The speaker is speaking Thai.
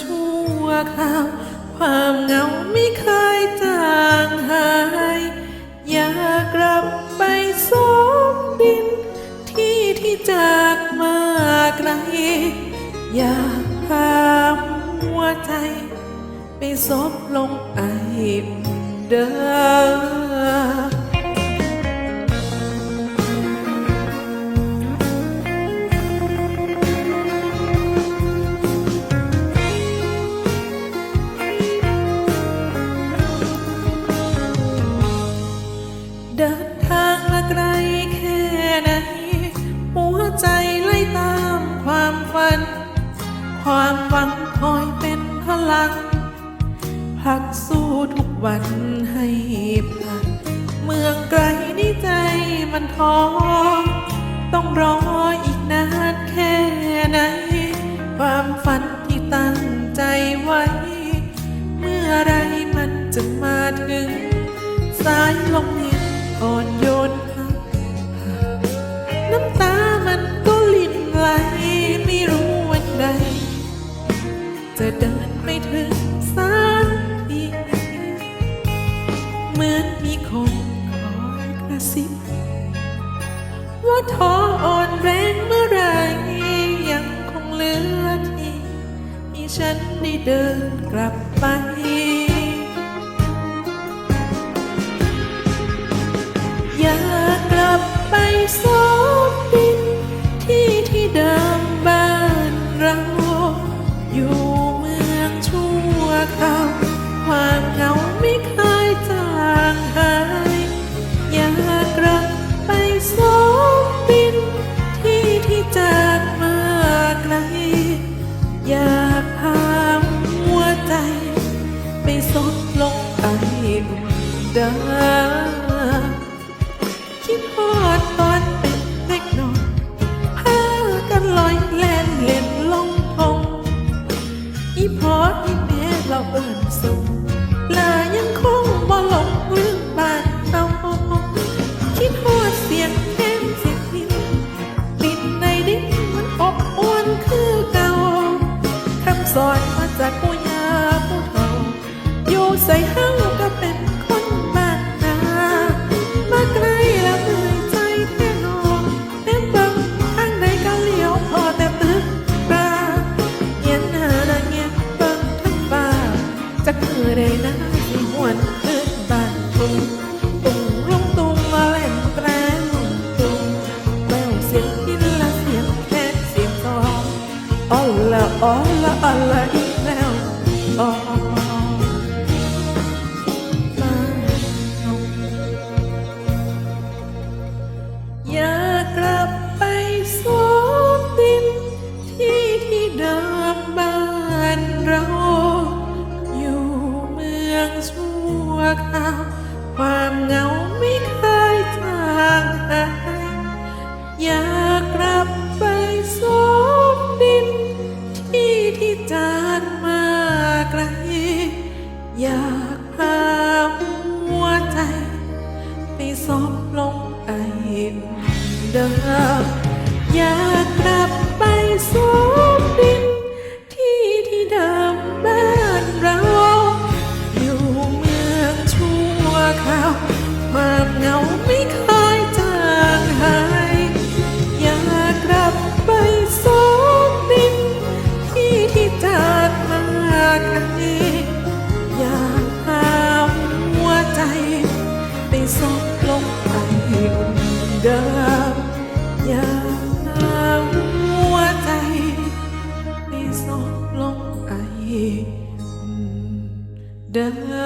ชั่วคราว ความเหงาไม่เคยจางหาย อยากกลับไปสมดิน ที่ที่จากมาไกล อยากพาหัวใจ ไปซบลงไอเดิม ความหวังคอยเป็นพลังผลักสู้ทุกวันให้ผ่านเมืองไกลนี่ใจมันท้อต้องรออีกนานแค่ไหน ความฝันที่ตั้งใจไว้ เมื่อไรมันจะมาถึง สายลมเย็นอ่อนโย เดินไปถึงสักทีเหมือนมีคนคอยกระซิบว่าท้ออ่อนแรงเมื่อไรยังคงเหลือที่ให้ฉันได้เดินกลับไปอยากกลับไปสมดินที่ที่เดิมบ้านเราอยู่ ไปซบลงไออุ่นดิมคิดฮอดตอนเป็นเด็กน้อยพากันลอยแล่นเล่นลงทงอีพออีแม่เราเอิญส่งลายังคงบ่หลงลืมบ้านเราคิดฮอดเสียงเพลงเสียงพินดินในดินมันอบอวนคือเก่าคำสอน ใส่เฮาก็เป็นคนบ้านนามาไกลแล้วเหนื่อยใจแท้นอนแนมเบิ่งทางใดก็เลี้ยวพอแต่ตึกปลาเงียนหน้าละเงียนเบิ่งทั้งฟ้าจักมือใดนะสิหวนขึ้นบ้านทุ่งตุงลุงตุงมาเล่นแตรลุงตุงแววเสียงพินละเสียงแค่เสียงซองอ๋อละอ๋อละอ๋อละอีกแล้วอ๋อ ลงไอเดิมอยากกลับไปส Da